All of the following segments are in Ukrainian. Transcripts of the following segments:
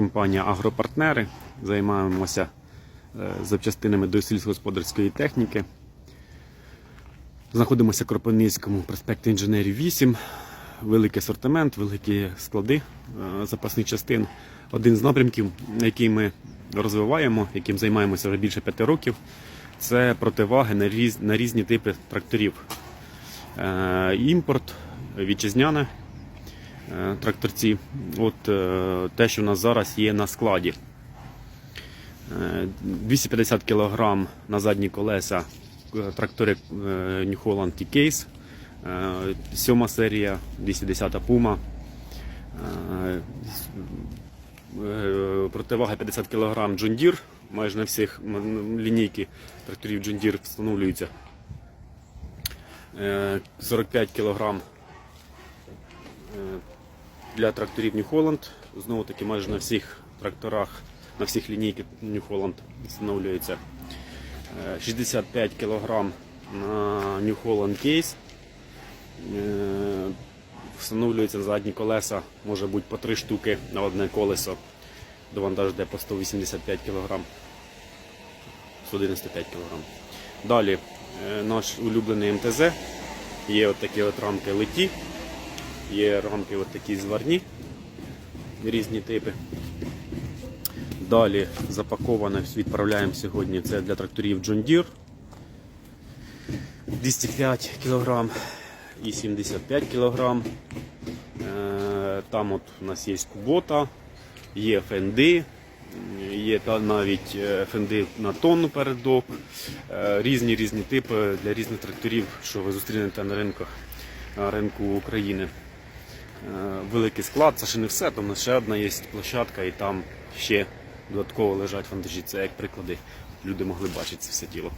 компанія Агропартнери. Займаємося е, запчастинами до сільськогосподарської техніки. Знаходимося в Кропивницькому проспекті інженерів 8. Великий асортимент, великі склади е, запасних частин. Один з напрямків, який ми розвиваємо, яким займаємося вже більше п'яти років, це противаги на, різні типи тракторів. Е, Імпорт, вітчизняне тракторці. От е, те, що у нас зараз є на складі. Е, 250 кг на задні колеса е, трактори е, New Holland T-Case. Е, Сьома серія, 210 Puma. Е, е, Противага 50 кг John Deere. Майже на всіх лінійки тракторів John Deere встановлюються. Е, 45 кг для тракторів New Holland. Знову таки майже на всіх тракторах, на всіх лінійках New Holland встановлюється. Е, 65 кг на New Holland Case. Е, Встановлюються задні колеса, може бути по 3 штуки на одне колесо. До вантажу йде по 185 кг. 195 кг. Далі е, наш улюблений МТЗ. Є от такі от рамки леті, є рамки от такі зварні, різні типи. Далі запаковане відправляємо сьогодні. Це для тракторів John Deere. 205 кг і 75 кг. Е, Там от у нас є кубота, є фенди, є навіть фенди на тонну передок, Е, різні різні типи для різних тракторів, що ви зустрінете на ринках на ринку України. Е, Великий склад, це ще не все, там ще одна є площадка і там ще додатково лежать вантажі. Це як приклади. Люди могли бачити це все діло.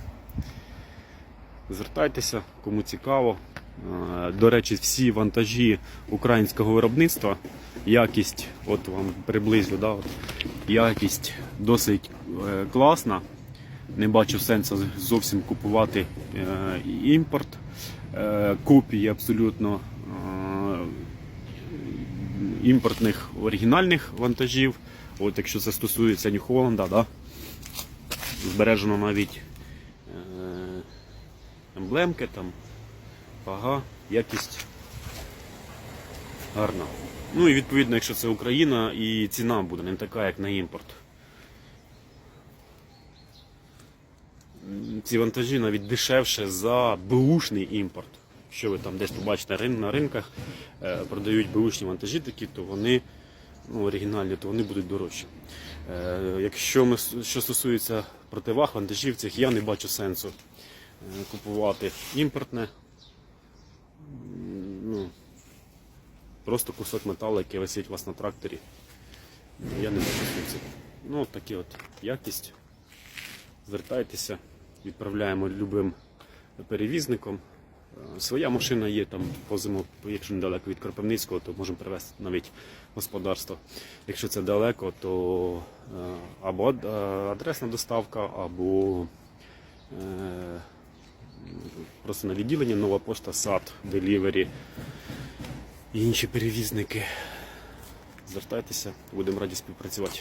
Звертайтеся, кому цікаво. Е, До речі, всі вантажі українського виробництва, якість, от вам приблизно, да, от, якість досить е, класна. Не бачу сенсу зовсім купувати імпорт. Копії абсолютно імпортних оригінальних вантажів. От якщо це стосується Holland, да, збережено навіть е, емблемки, там, вага, якість гарна. Ну і відповідно, якщо це Україна, і ціна буде не така, як на імпорт. Ці вантажі навіть дешевше за беушний імпорт. Що ви там десь побачите на ринках, е, продають беушні вантажі такі, то вони ну, оригінальні, то вони будуть дорожчі. Е, Якщо ми, що стосується противаг вантажів цих, я не бачу сенсу е, купувати імпортне. Ну, просто кусок металу, який висить у вас на тракторі. Я не бачу сенсу. Ну, такі от якість. Звертайтеся, відправляємо любим перевізником. Своя машина є там возимо, якщо недалеко від Кропивницького, то можемо привезти навіть господарство. Якщо це далеко, то е, або е, адресна доставка, або е, просто на відділення нова пошта, сад, делівері і інші перевізники. Звертайтеся, будемо раді співпрацювати.